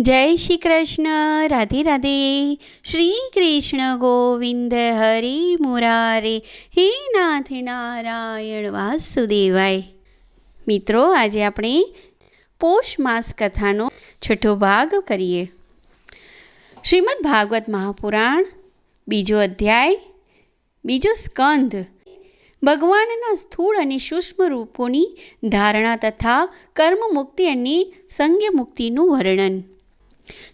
જય શ્રી કૃષ્ણ, રાધે રાધે. શ્રી કૃષ્ણ ગોવિંદ હરિ મુરારે. હે નાથ નારાયણ વાસુદેવાય. મિત્રો, આજે આપણે પોષ માસ કથાનો છઠ્ઠો ભાગ કરીએ. શ્રીમદ ભાગવત મહાપુરાણ, બીજો અધ્યાય, બીજો સ્કંધ ભગવાનના સ્થૂળ અને સૂક્ષ્મ રૂપોની ધારણા તથા કર્મ મુક્તિ અને સંજ્ઞ મુક્તિનું વર્ણન.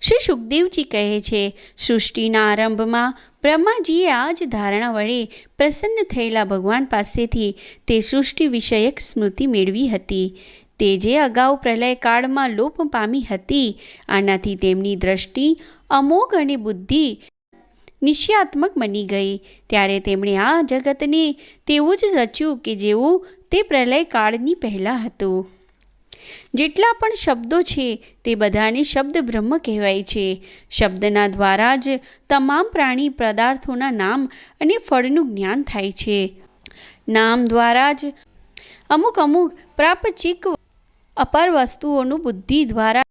શ્રી સુખદેવજી કહે છે, સૃષ્ટિના આરંભમાં બ્રહ્માજીએ આ જ ધારણા વડે પ્રસન્ન થયેલા ભગવાન પાસેથી તે સૃષ્ટિ વિષયક સ્મૃતિ મેળવી હતી. તે જે અગાઉ પ્રલયકાળમાં લોપ પામી હતી, આનાથી તેમની દ્રષ્ટિ અમોઘ અને બુદ્ધિ નિશ્ચયાત્મક બની ગઈ. ત્યારે તેમણે આ જગતને તેવું જ રચ્યું કે જેવું તે પ્રલયકાળની પહેલાં હતું. જેટલા પણ શબ્દો છે તે બધાને શબ્દ બ્રહ્મ કહેવાય છે. શબ્દના દ્વારા જ તમામ પ્રાણી પદાર્થોના નામ અને ફળનું જ્ઞાન થાય છે. નામ દ્વારા જ અમુક અમુક પ્રાપચિક અપાર વસ્તુઓનું બુદ્ધિ દ્વારા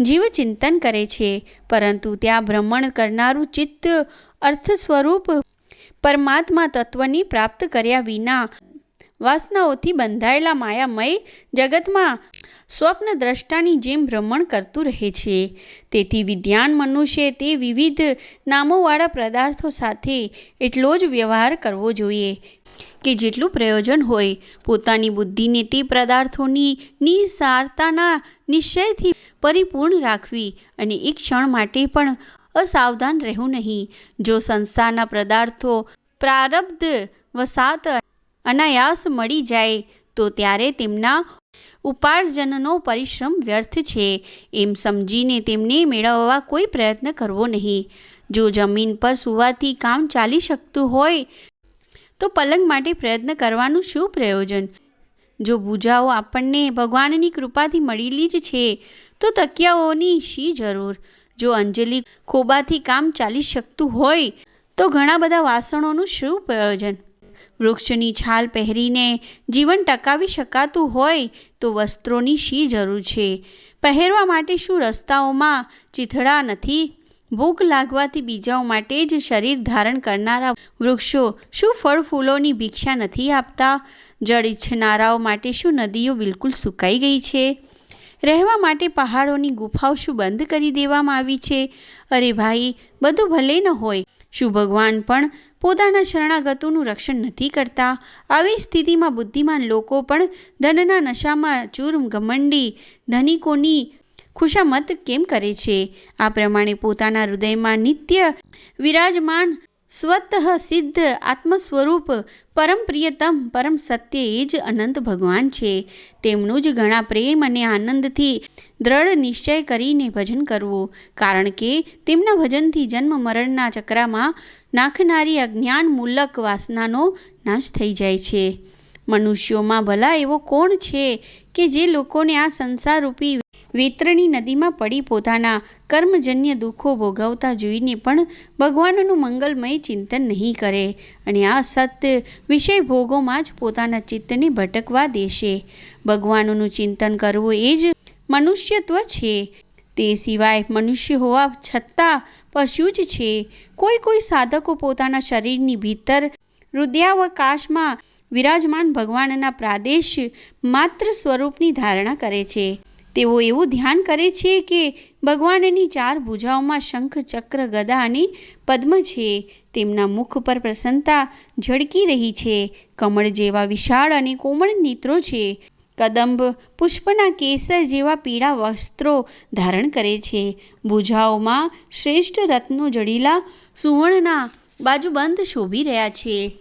જીવ ચિંતન કરે છે. પરંતુ ત્યાં ભ્રમણ કરનારું ચિત્ત અર્થ સ્વરૂપ પરમાત્મા તત્વની પ્રાપ્ત કર્યા વિના વાસનાઓથી બંધાયેલા માયામય જગતમાં સ્વપ્ન દ્રષ્ટાની જેમ ભ્રમણ કરતું રહે છે. તેથી વિદ્યાન મનુષ્ય તે વિવિધ નામોવાળા પદાર્થો સાથે એટલો જ વ્યવહાર કરવો જોઈએ કે જેટલું પ્રયોજન હોય. પોતાની બુદ્ધિને તે પદાર્થોની નિસારતાના નિશ્ચયથી પરિપૂર્ણ રાખવી અને એક ક્ષણ માટે પણ અસાવધાન રહેવું નહીં. જો સંસારના પદાર્થો પ્રારબ્ધ વસાત અનાયાસ મળી જાય, તો ત્યારે તેમના ઉપાર્જનનો પરિશ્રમ વ્યર્થ છે. એમ સમજીને તેમને મેળવવા કોઈ પ્રયત્ન કરવો નહીં. જો જમીન પર સુવાથી કામ ચાલી શકતું હોય, તો પલંગ માટે પ્રયત્ન કરવાનું શું પ્રયોજન? જો ભૂજાઓ આપણને ભગવાનની કૃપાથી મળેલી જ છે, તો તકિયાઓની શી જરૂર? જો અંજલિ ખોબાથી કામ ચાલી શકતું હોય, તો ઘણા બધા વાસણોનું શું પ્રયોજન? વૃક્ષની છાલ પહેરીને જીવન ટકાવી શકાતું હોય તો વસ્ત્રોની શી જરૂર છે? પહેરવા માટે શું રસ્તાઓમાં ચીથડા નથી? ભૂખ લાગવાથી બીજાઓ માટે જ શરીર ધારણ કરનારા વૃક્ષો શું ફળ ફૂલોની ભિક્ષા નથી આપતા? જળ ઈચ્છનારાઓ માટે શું નદીઓ બિલકુલ સુકાઈ ગઈ છે? રહેવા માટે પહાડોની ગુફાઓ શું બંધ કરી દેવામાં આવી છે? અરે ભાઈ, બધું ભલે ન હોય શું ભગવાન પણ પોતાના શરણાગતોનું રક્ષણ નથી કરતા. આવી સ્થિતિમાં બુદ્ધિમાન લોકો પણ ધનના નશામાં ચૂર્મ ઘમંડી ધનિકોની ખુશામત કેમ કરે છે? આ પ્રમાણે પોતાના હૃદયમાં નિત્ય વિરાજમાન સ્વતઃ સિદ્ધ આત્મ સ્વરૂપ પરમ પ્રિયતમ પરમ સત્ય એ જ અનંત ભગવાન છે. તેમનું જ ઘણા પ્રેમ અને આનંદથી દ્રઢ નિશ્ચય કરીને ભજન કરવું. કારણ કે તેમના ભજનથી જન્મ મરણના ચક્રમાં નાખનારી અજ્ઞાનમૂલક વાસનાનો નાશ થઈ જાય છે. મનુષ્યોમાં ભલા એવો કોણ છે કે જે લોકોને આ સંસારરૂપી વેતરણી નદીમાં પડી પોતાના કર્મજન્ય દુઃખો ભોગવતા જોઈને પણ ભગવાનનું મંગલમય ચિંતન નહીં કરે. અને આ સત્ય વિષય ભોગોમાં જ પોતાના ચિત્તને ભટકવા દેશે. ભગવાનનું ચિંતન કરવું એ જ મનુષ્યત્વ છે. તે સિવાય મનુષ્ય હોવા છતાં પશુ જ છે. કોઈ કોઈ સાધકો પોતાના શરીરની ભીતર હૃદયાવકાશમાં વિરાજમાન ભગવાનના પ્રાદેશ માત્ર સ્વરૂપની ધારણા કરે છે. તેઓ એવું ધ્યાન કરે છે કે ભગવાનની ચાર ભુજાઓમાં શંખ, ચક્ર, ગદા અને પદ્મ છે. તેમના મુખ પર પ્રસન્નતા ઝળકી રહી છે. કમળ જેવા વિશાળ અને કોમળ નેત્રો છે. કદંબ, પુષ્પના કેસર જેવા પીળા વસ્ત્રો ધારણ કરે છે. ભુજાઓમાં શ્રેષ્ઠ રત્નો જડીલા સુવર્ણના બાજુબંધ શોભી રહ્યા છે.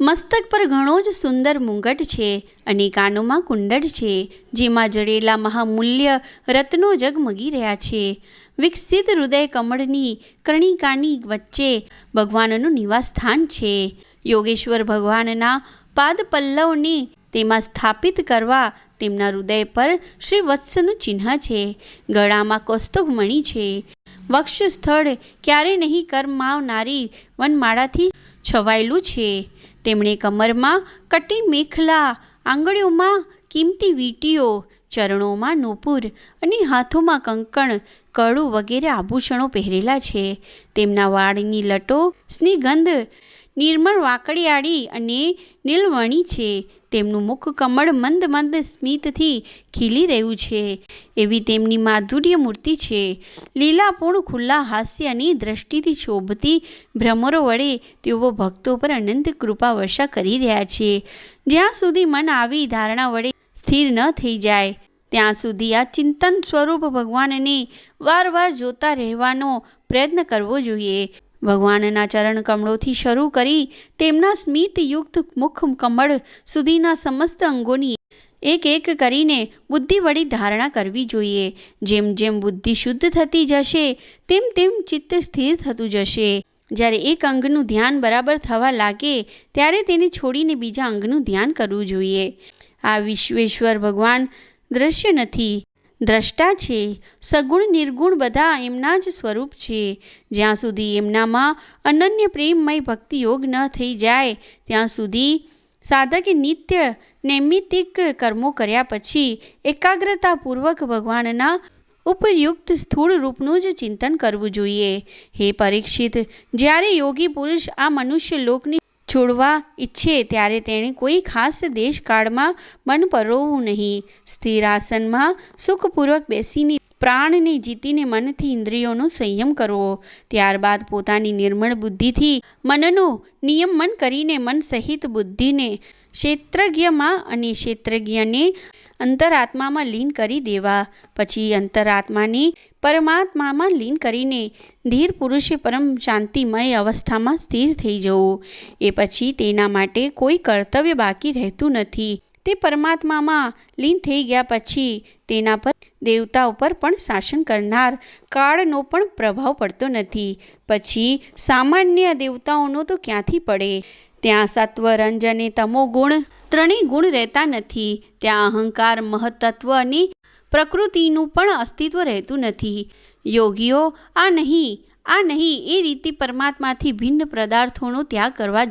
મસ્તક પર ઘણો જ સુંદર મુંગટ છે અને કાનોમાં કુંડળ છે, જેમાં જડેલા મહામૂલ્ય રત્નો જગમગી રહ્યા છે. વિકસિત હૃદય કમળની કર્ણિકાની વચ્ચે ભગવાનનું નિવાસસ્થાન છે. યોગેશ્વર ભગવાનના પાદ પલ્લવને તેમાં સ્થાપિત કરવા તેમના હૃદય પર શ્રી વત્સનું ચિહ્ન છે. ગળામાં કૌસ્તુભમણી છે. વક્ષ સ્થળ ક્યારે નહીં કરમાવનારી વનમાળાથી છવાયેલું છે. તેમણે કમરમાં કટી મેખલા, આંગળીઓમાં કિંમતી વીંટીઓ, ચરણોમાં નૂપુર અને હાથોમાં કંકણ કડું વગેરે આભૂષણો પહેરેલા છે. તેમના વાળની લટો સ્નિગંધ નિર્મળ વાકડિયાળી અને નીલવણી છે. તેમનું મુખ કમળ મંદ મંદ સ્મિતથી ખીલી રહ્યું છે. એવી તેમની માધુર્ય મૂર્તિ છે. લીલાપૂર્ણ ખુલ્લા હાસ્યની દ્રષ્ટિથી શોભતી ભ્રમરો વડે તેઓ ભક્તો પર અનંત કૃપા વર્ષા કરી રહ્યા છે. જ્યાં સુધી મન આવી ધારણા વડે સ્થિર ન થઈ જાય, ત્યાં સુધી આ ચિંતન સ્વરૂપ ભગવાનને વારવાર જોતા રહેવાનો પ્રયત્ન કરવો જોઈએ. ભગવાનના ચરણ કમળોથી શરૂ કરી તેમના સ્મિતયુક્ત મુખ કમળ સુધીના સમસ્ત અંગોની એક એક કરીને બુદ્ધિ વળી ધારણા કરવી જોઈએ. જેમ જેમ બુદ્ધિ શુદ્ધ થતી જશે, તેમ તેમ ચિત્ત સ્થિર થતું જશે. જ્યારે એક અંગનું ધ્યાન બરાબર થવા લાગે, ત્યારે તેને છોડીને બીજા અંગનું ધ્યાન કરવું જોઈએ. આ વિશ્વેશ્વર ભગવાન દ્રશ્ય નથી. દ્રષ્ટા છે. સગુણ, નિર્ગુણ બધા એમના જ સ્વરૂપ છે. જ્યાં સુધી એમનામાં અનન્ય પ્રેમમય ભક્તિ યોગ ન થઈ જાય, ત્યાં સુધી સાધકે નિત્ય નૈમિતિક કર્મો કર્યા પછી એકાગ્રતાપૂર્વક ભગવાનના ઉપયુક્ત સ્થૂળ રૂપનું જ ચિંતન કરવું જોઈએ. હે પરીક્ષિત, જ્યારે યોગી પુરુષ આ મનુષ્ય લોકની છોડવા ઈચ્છે ત્યારે તેણે કોઈ ખાસ દેશકાળમાં મન પરોવવું નહીં. સ્થિર આસનમાં સુખપૂર્વક બેસીને પ્રાણને જીતીને મનથી ઇન્દ્રિયોનો સંયમ કરવો. ત્યારબાદ પોતાની નિર્મળ બુદ્ધિથી મનનો નિયમન કરીને મન સહિત બુદ્ધિને ક્ષેત્રજ્ઞમાં અને ક્ષેત્રજ્ઞને અંતરાત્મામાં લીન કરી દેવા. પછી અંતરાત્માને પરમાત્મામાં લીન કરીને ધીર પુરુષે પરમ શાંતિમય અવસ્થામાં સ્થિર થઈ જવું. એ પછી તેના માટે કોઈ કર્તવ્ય બાકી રહેતું નથી. તે પરમાત્મામાં લીન થઈ ગયા પછી તેના પર દેવતા ઉપર પણ શાસન કરનાર કાળનો પણ પ્રભાવ પડતો નથી. પછી સામાન્ય દેવતાઓનો તો ક્યાંથી પડે? ત્યાં સત્વ રંજ અને તમો ગુણ, ત્રણેય ગુણ રહેતા નથી. ત્યાં અહંકાર મહત્તત્વ અને પ્રકૃતિનું પણ અસ્તિત્વ રહેતું નથી. યોગીઓ, આ નહીં આ નહીં એ રીતે પરમાત્માથી ભિન્ન પદાર્થોનો ત્યાગ કરવા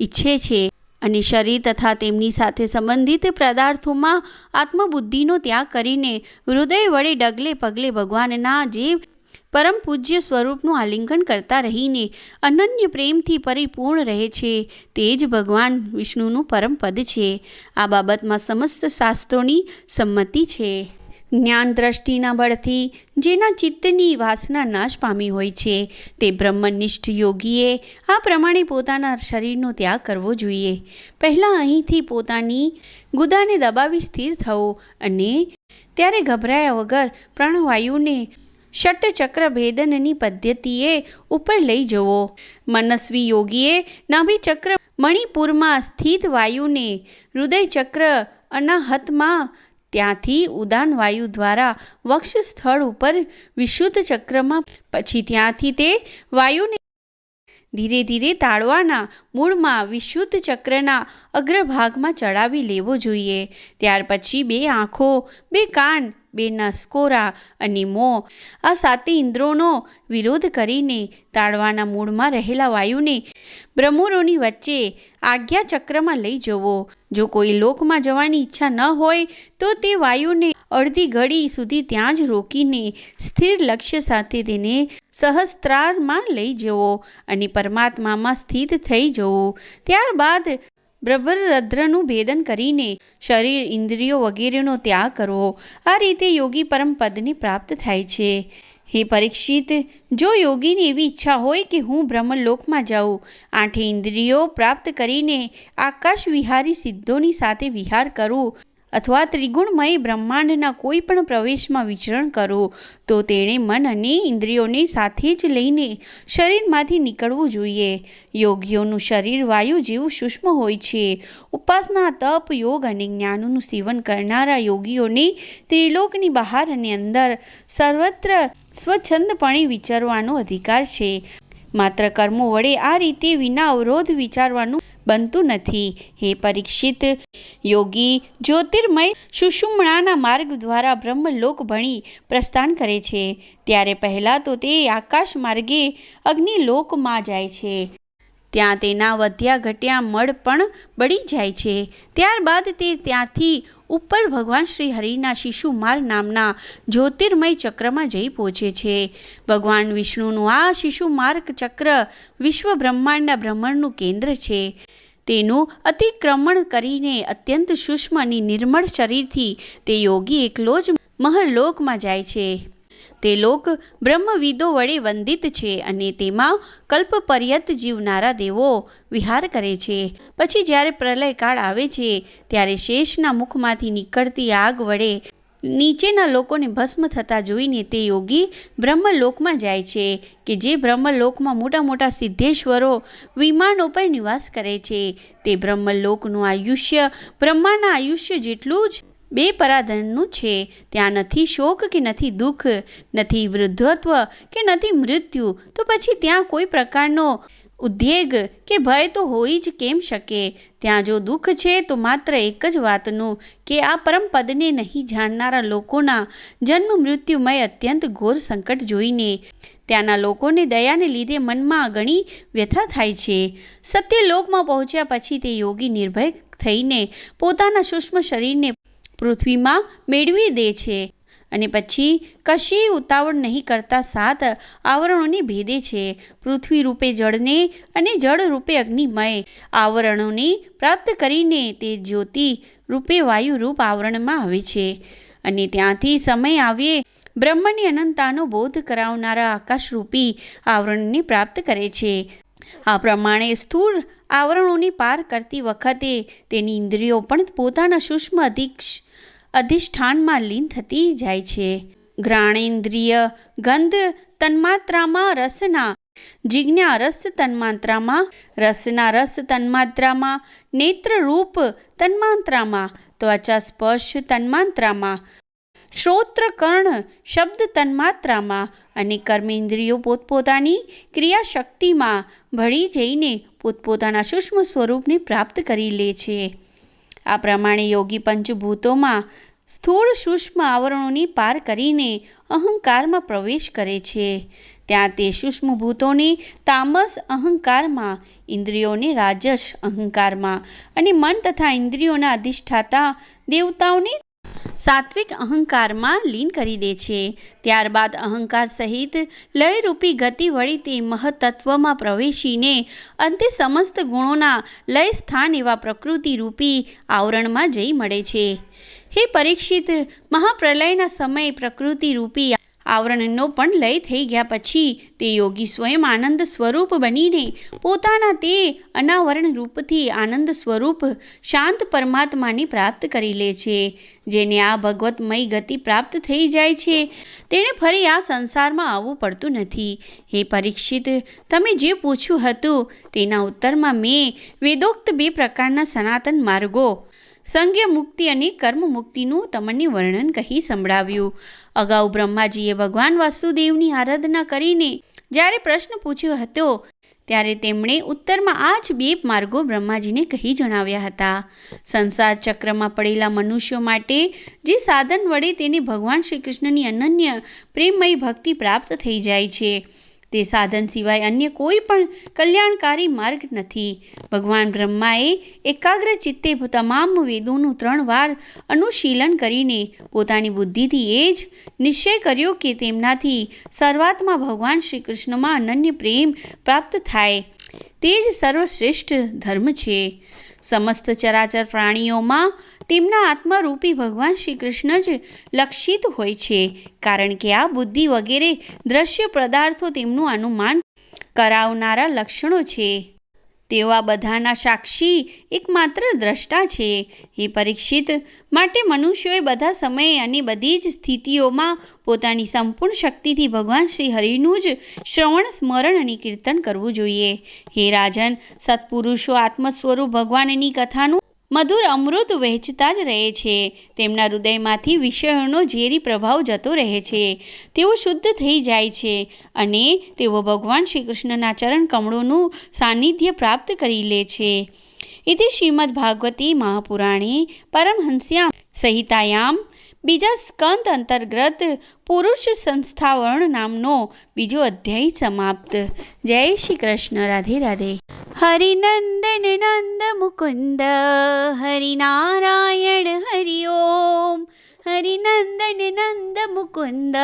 ઈચ્છે છે. અને શરીર તથા તેમની સાથે સંબંધિત પદાર્થોમાં આત્મબુદ્ધિનો ત્યાગ કરીને હૃદય વડે ડગલે પગલે ભગવાનના જે પરમ પૂજ્ય સ્વરૂપનું આલિંગન કરતા રહીને અનન્ય પ્રેમથી પરિપૂર્ણ રહે છે, તે જ ભગવાન વિષ્ણુનું પરમ પદ છે. આ બાબતમાં સમસ્ત શાસ્ત્રોની સંમતિ છે. જ્ઞાન દ્રષ્ટિના બળથી જેના ચિત્તની વાસના નાશ પામી હોય છે. તે બ્રહ્મનિષ્ઠ યોગીએ આ પ્રમાણે પોતાના શરીરનો ત્યાગ કરવો જોઈએ. પહેલાં અહીંથી પોતાની ગુદાને દબાવી સ્થિર થવો અને ત્યારે ગભરાયા વગર પ્રાણવાયુને ષટચક્ર ભેદનની પદ્ધતિએ ઉપર લઈ જવો. મનસ્વી યોગીએ નાભિચક્ર મણિપુરમાં સ્થિત વાયુને હૃદયચક્ર અનાહતમાં ત્યાંથી ઉદાન વાયુ દ્વારા વક્ષ સ્થળ ઉપર વિશુદ્ધ ચક્રમાં પછી ત્યાંથી તે વાયુને ધીરે ધીરે તાળવાના મૂળમાં વિશુદ્ધ ચક્રના અગ્રભાગમાં ચડાવી લેવો જોઈએ. ત્યાર પછી બે આંખો, બે કાન, બે નસકોરા અને મો આ સાતે ઇન્દ્રોનો વિરોધ કરીને તાળવાના મૂળમાં રહેલા વાયુને બ્રહ્મોરોની વચ્ચે આજ્ઞા ચક્રમાં લઈ જવો. જો કોઈ લોકમાં જવાની ઈચ્છા ન હોય, તો તે વાયુને અડધી ઘડી સુધી ત્યાં જ રોકીને સ્થિર લક્ષ્ય સાથે તેને સહસ્ત્રારમાં લઈ જવો અને પરમાત્મામાં સ્થિત થઈ જવું. ત્યારબાદ બ્રહ્મરદ્રનું ભેદન કરીને શરીર ઇન્દ્રિયો વગેરેનો ત્યાગ કરવો આ રીતે યોગી પરમ પદને પ્રાપ્ત થાય છે. હે પરીક્ષિત, જો યોગીની એવી ઈચ્છા હોય કે હું બ્રહ્મલોકમાં જાઉં, આઠે ઇન્દ્રિયો પ્રાપ્ત કરીને આકાશ વિહારી સિદ્ધોની સાથે વિહાર કરું અથવા ત્રિગુણમય બ્રહ્માંડના કોઈ પણ પ્રવેશમાં વિચરણ કરો, તો તેણે મન અને ઇન્દ્રિયોને સાથે જ લઈને શરીરમાંથી નીકળવું જોઈએ. યોગીઓનું શરીર વાયુ જેવું સૂક્ષ્મ હોય છે. ઉપાસના, તપ, યોગ અને જ્ઞાનોનું સેવન કરનારા યોગીઓને ત્રિલોકની બહાર અને અંદર સર્વત્ર સ્વચ્છંદપણે વિચારવાનો અધિકાર છે. માત્ર કર્મો વડે આ રીતે વિના અવરોધ વિચારવાનું બનતું નથી. હે પરીક્ષિત યોગી, જ્યોતિર્મય સુષુમ્ણાના માર્ગ દ્વારા બ્રહ્મલોક ભણી પ્રસ્થાન કરે છે. ત્યારે પહેલાં તો તે આકાશ માર્ગે અગ્નિલોકમાં જાય છે. ત્યાં તેના વધ્યા ઘટ્યા મળ પણ બળી જાય છે. ત્યારબાદ તે ત્યાંથી ઉપર ભગવાન શ્રી હરિના શિશુમાર નામના જ્યોતિર્મય ચક્રમાં જઈ પહોંચે છે. ભગવાન વિષ્ણુનું આ શિશુમાર્ગ ચક્ર વિશ્વ બ્રહ્માંડના ભ્રમણનું કેન્દ્ર છે. તેનું અતિક્રમણ કરીને અત્યંત સૂક્ષ્મ અને નિર્મળ શરીરથી તે યોગી એકલો જ મહલોકમાં જાય છે. તે લોક બ્રહ્મવિદો વડે વંદિત છે અને તેમાં કલ્પપર્યત જીવનારા દેવો વિહાર કરે છે. પછી જ્યારે પ્રલયકાળ આવે છે, ત્યારે શેષના મુખમાંથી નીકળતી આગ વડે નીચેના લોકોને ભસ્મ થતા જોઈને તે યોગી બ્રહ્મલોકમાં જાય છે, કે જે બ્રહ્મલોકમાં મોટા મોટા સિદ્ધેશ્વરો વિમાનો પર નિવાસ કરે છે. તે બ્રહ્મલોકનું આયુષ્ય બ્રહ્માના આયુષ્ય જેટલું જ બે પરાધનનું છે. ત્યાં નથી શોક કે નથી દુઃખ, નથી વૃદ્ધત્વ કે નથી મૃત્યુ. તો પછી ત્યાં કોઈ પ્રકારનો ઉદ્વેગ કે ભય તો હોઈ જ કેમ શકે? ત્યાં જો દુઃખ છે તો માત્ર એક જ વાતનું, કે આ પરમ પદને નહીં જાણનારા લોકોના જન્મ મૃત્યુમય અત્યંત ઘોર સંકટ જોઈને. ત્યાંના લોકોને દયાને લીધે મનમાં ઘણી વ્યથા થાય છે. સત્યલોકમાં પહોંચ્યા પછી તે યોગી નિર્ભય થઈને પોતાના સૂક્ષ્મ શરીરને પૃથ્વીમાં મેળવી દે છે અને પછી કશી ઉતાવળ નહીં કરતા સાત આવરણોને ભેદે છે. પૃથ્વી રૂપે જળને અને જળ રૂપે અગ્નિમય આવરણોને પ્રાપ્ત કરીને તે જ્યોતિ રૂપે વાયુ રૂપ આવરણમાં આવે છે. અને ત્યાંથી સમય આવીએ બ્રહ્મની અનંતાનો બોધ કરાવનારા આકાશરૂપી આવરણને પ્રાપ્ત કરે છે. આ પ્રમાણે સ્થૂળ આવરણોને પાર કરતી વખતે તેની ઇન્દ્રિયો પણ પોતાના સૂક્ષ્મ અધિક્ષ અધિષ્ઠાનમાં લીન થતી જાય છે. ઘ્રાણેન્દ્રિય ગંધ તન્માત્રામાં રસના, જિજ્ઞા રસ તન્માત્રામાં, રસના રસ તન્માત્રામાં, નેત્રરૂપ તન્માત્રામાં, ત્વચા સ્પર્શ તન્માત્રામાં શ્રોત્ર કર્ણ શબ્દ તન્માત્રામાં અને કર્મેન્દ્રિયો પોતપોતાની ક્રિયાશક્તિમાં ભળી જઈને પોતપોતાના સૂક્ષ્મ સ્વરૂપને પ્રાપ્ત કરી લે છે. આ પ્રમાણે યોગી પંચભૂતોમાં સ્થૂળ સૂક્ષ્મ આવરણોની પાર કરીને અહંકારમાં પ્રવેશ કરે છે. ત્યાં તે સૂક્ષ્મ ભૂતોની તામસ અહંકારમાં, ઇન્દ્રિયોને રાજસ અહંકારમાં અને મન તથા ઇન્દ્રિયોના અધિષ્ઠાતા દેવતાઓને સાત્વિક અહંકારમાં લીન કરી દે છે. ત્યારબાદ અહંકાર સહિત લયરૂપી ગતિ વળી તે મહતત્વમાં પ્રવેશીને અંતે સમસ્ત ગુણોના લય સ્થાન એવા પ્રકૃતિરૂપી આવરણમાં જઈ મળે છે. હે પરીક્ષિત, મહાપ્રલયના સમયે પ્રકૃતિરૂપી આવરણનો પણ લય થઈ ગયા પછી તે યોગી સ્વયં આનંદ સ્વરૂપ બનીને પોતાના તે અનાવરણ રૂપથી આનંદ સ્વરૂપ શાંત પરમાત્માને પ્રાપ્ત કરી લે છે. જેને આ ભગવતમય ગતિ પ્રાપ્ત થઈ જાય છે, તેણે ફરી આ સંસારમાં આવવું પડતું નથી. હે પરીક્ષિત, તમે જે પૂછ્યું હતું તેના ઉત્તરમાં મેં વેદોક્ત બે પ્રકારના સનાતન માર્ગો, સંજ્ઞ મુક્તિ અને કર્મ મુક્તિનું તમને વર્ણન કહી સંભળાવ્યું. અગાઉ બ્રહ્માજીએ ભગવાન વાસુદેવની આરાધના કરીને જ્યારે પ્રશ્ન પૂછ્યો હતો, ત્યારે તેમણે ઉત્તરમાં આ જ બે માર્ગો બ્રહ્માજીને કહી જણાવ્યા હતા. સંસાર ચક્રમાં પડેલા મનુષ્યો માટે જે સાધન વડે તેને ભગવાન શ્રી કૃષ્ણની અનન્ય પ્રેમમય ભક્તિ પ્રાપ્ત થઈ જાય છે તે સાધન સિવાય અન્ય કોઈ પણ કલ્યાણકારી માર્ગ નથી. ભગવાન બ્રહ્માએ એકાગ્ર ચિત્તે તમામ વેદોનું ત્રણ વાર અનુશીલન કરીને પોતાની બુદ્ધિથી એ જ નિશ્ચય કર્યો કે તેમનાથી સર્વાત્મા ભગવાન શ્રી કૃષ્ણમાં અનન્ય પ્રેમ પ્રાપ્ત થાય. તે જ સર્વશ્રેષ્ઠ ધર્મ છે. સમસ્ત ચરાચર પ્રાણીઓમાં તેમના આત્મારૂપી ભગવાન શ્રી કૃષ્ણ જ લક્ષિત હોય છે, કારણ કે આ બુદ્ધિ વગેરે દ્રશ્ય પદાર્થો તેમનું અનુમાન કરાવનારા લક્ષણો છે. તેઓ આ બધાના સાક્ષી એકમાત્ર દ્રષ્ટા છે. એ પરીક્ષિત માટે મનુષ્યોએ બધા સમયે અને બધી જ સ્થિતિઓમાં પોતાની સંપૂર્ણ શક્તિથી ભગવાન શ્રી હરિનું જ શ્રવણ, સ્મરણ અને કીર્તન કરવું જોઈએ. હે રાજન, સત્પુરુષો આત્મસ્વરૂપ ભગવાનની કથાનું મધુર અમૃત વહેંચતા જ રહે છે. તેમના હૃદયમાંથી વિષયોનો ઝેરી પ્રભાવ જતો રહે છે. તેઓ શુદ્ધ થઈ જાય છે અને તેઓ ભગવાન શ્રી કૃષ્ણના ચરણ કમળોનું સાનિધ્ય પ્રાપ્ત કરી લે છે. ઇતિ શ્રીમદ્ ભાગવતી મહાપુરાણે પરમહંસ્યામ સંહિતાયામ બીજા સ્કંદ અંતર્ગત પુરુષ સંસ્થાવર્ણ નામનો બીજો અધ્યાય સમાપ્ત. જય શ્રી કૃષ્ણ, રાધે રાધે. હરિનંદન નંદ મુકુંદ, હરિનારાયણ હરિ ઓમ હરિનંદન નંદ મુકુંદ,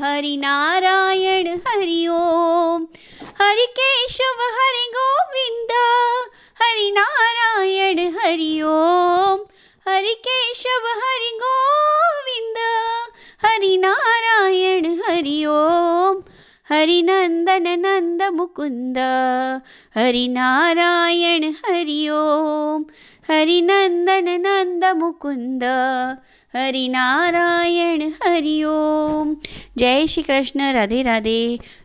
હરિનારાયણ હરિ ઓમ હરિ કેશવ હરિ ગોવિંદ હરિનારાયણ હરિ ઓમ હરિ કેશવ હરિ ગોવિંદ હરિ નારાયણ હરિ ઓમ હરિ નંદન નંદ મુકુંદ હરિ નારાયણ હરિ ઓમ હરિ નંદન નંદ મુકુંદ હરિ નારાયણ હરિ ઓમ જય શ્રી કૃષ્ણ રાધે રાધે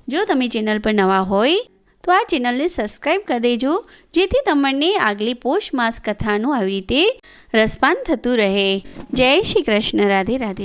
જો તમે ચેનલ પર નવા હોય તો આ ચેનલને સબસ્ક્રાઈબ કરી દેજો, જેથી તમને આગલી પોષ માસ કથાનું આવી રીતે રસપાન થતું રહે. જય શ્રી કૃષ્ણ, રાધે રાધે.